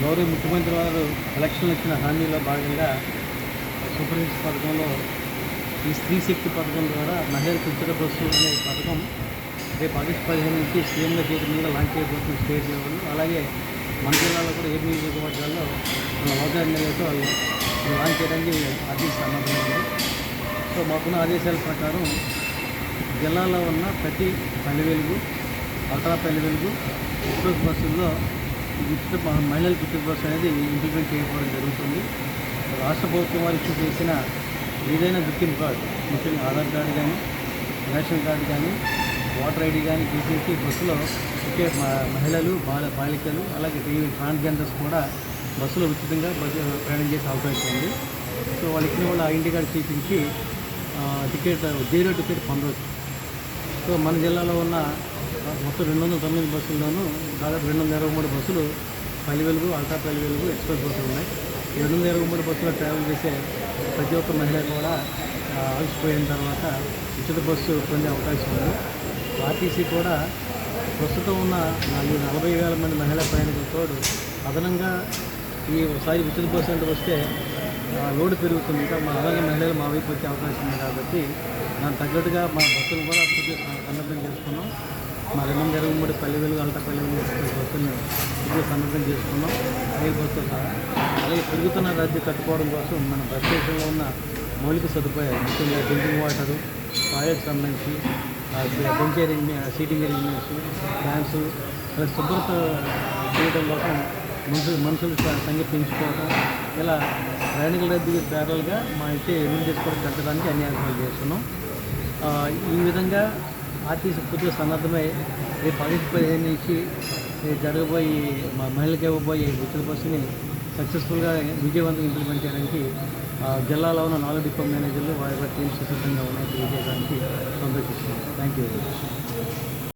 గౌరవ ముఖ్యమంత్రి వారు ఎలక్షన్లు ఇచ్చిన హామీలో భాగంగా సూపర్ పథకంలో ఈ స్త్రీ శక్తి పథకం ద్వారా మహిళలకు ఉచిత బస్సు అనే పథకం రేపు ఆగస్టు పదిహేను నుంచి సీఎంల చేతి మీద లాంచ్ చేయబోతుంది స్టేట్ లెవెల్ అలాగే మన జిల్లాలో కూడా ఏడు నియోజకవర్గాల్లో మన హోదా ఎమ్మెల్యేతో లాంచ్ చేయడానికి ఆదేశ సన్నద్ధమైంది సో మాకున్న ఆదేశాల ప్రకారం జిల్లాలో ఉన్న ప్రతి పల్లె వెలుగు అల్ట్రా పల్లె వెలుగు ఎక్స్ప్రెస్ బస్సుల్లో గుర్తు మహిళల బ- మహిళలకు అనేది ఇంప్లిమెంట్ చేయకపోవడం జరుగుతుంది. రాష్ట్ర ప్రభుత్వం వారు ఇష్యూ చేసిన ఏదైనా గుర్తింపు కార్డు ముఖ్యంగా ఆధార్ కార్డు కానీ రేషన్ కార్డు కానీ ఓటర్ ఐడి కానీ తీసేసి బస్సులో ఒకే మహిళలు బాల బాలికలు అలాగే ఈ ట్రాన్స్జెండర్స్ కూడా బస్సులో ఉచితంగా బస్సు ప్రయాణం చేసే అవకాశం ఉంది. సో వాళ్ళు ఇచ్చిన వాళ్ళు ఐడెంటి కార్డు చూపించి టికెట్ జీరో టికెట్ పొందవచ్చు. సో మన జిల్లాలో ఉన్న మొత్తం రెండు వందల తొమ్మిది బస్సుల్లోనూ దాదాపు రెండు వందల ఇరవై మూడు బస్సులు పల్లి వెలుగు అల్ట్రా పల్లి వెలుగు ఎక్స్ప్రెస్ బస్సులు ఉన్నాయి. రెండు వందల ఇరవై మూడు బస్సులో ట్రావెల్ చేసే ప్రతి ఒక్క మహిళ కూడా ఆ, అలసిపోయిన తర్వాత ఉచిత బస్సు పొందే అవకాశం ఉంది. ఆర్టీసీ కూడా ప్రస్తుతం ఉన్న నాలుగు నలభై వేల మంది మహిళా ప్రయాణికులతో అదనంగా ఈ ఒకసారి ఉచిత బస్సు అంటే వస్తే లోడ్ పెరుగుతుంది. ఇంకా మా అలాగే మహిళలు మా వైపు వచ్చే అవకాశం ఉంది కాబట్టి దానికి తగ్గట్టుగా మా బస్సులు కూడా పూర్తి సన్నద్ధం చేసుకున్నాం. మా రెండు వందల ఇరవై మూడు పల్లె వెలుగు అల్టా పల్లె వెలుగు ఎక్స్ప్రెస్ బస్సులను పూర్తిగా సన్నద్ధం చేసుకున్నాం. రైలు బస్సులు సహా అలాగే పెరుగుతున్న రద్దీ కట్టుకోవడం కోసం మన ప్రదేశంలో ఉన్న మౌలిక సదుపాయాలు ముఖ్యంగా డ్రింకింగ్ వాటరు టాయిలెట్ సంబంధించి bench arrange seating arrangements fans plus శుభ్రత చేయడం కోసం మనుషులు మనుషులు సంఖ్య పెంచుకోవడం ఇలా ప్రయాణికుల రద్దీకి ప్యారల్గా మా అయితే ఎదురు చేసుకోవడం పెంచడానికి అన్ని ఏర్పాట్లు చేస్తున్నాం. ఈ విధంగా ఆర్టీసీ పూర్తిగా సన్నద్ధమై రేపు పరిస్థితి పదిహేను నుంచి ఈ జరగబోయే మా మహిళలకు ఇవ్వబోయే ఉచిత బస్సుని సక్సెస్ఫుల్గా విజయవంతంగా ఇంప్లిమెంట్ చేయడానికి జిల్లాలో ఉన్న నాలుగు డిపో మేనేజర్లు వారి వారి టీమ్స్ సిద్ధంగా ఉన్నాయి. తెలియజేయడానికి సంతోషిస్తున్నాం థ్యాంక్ యూ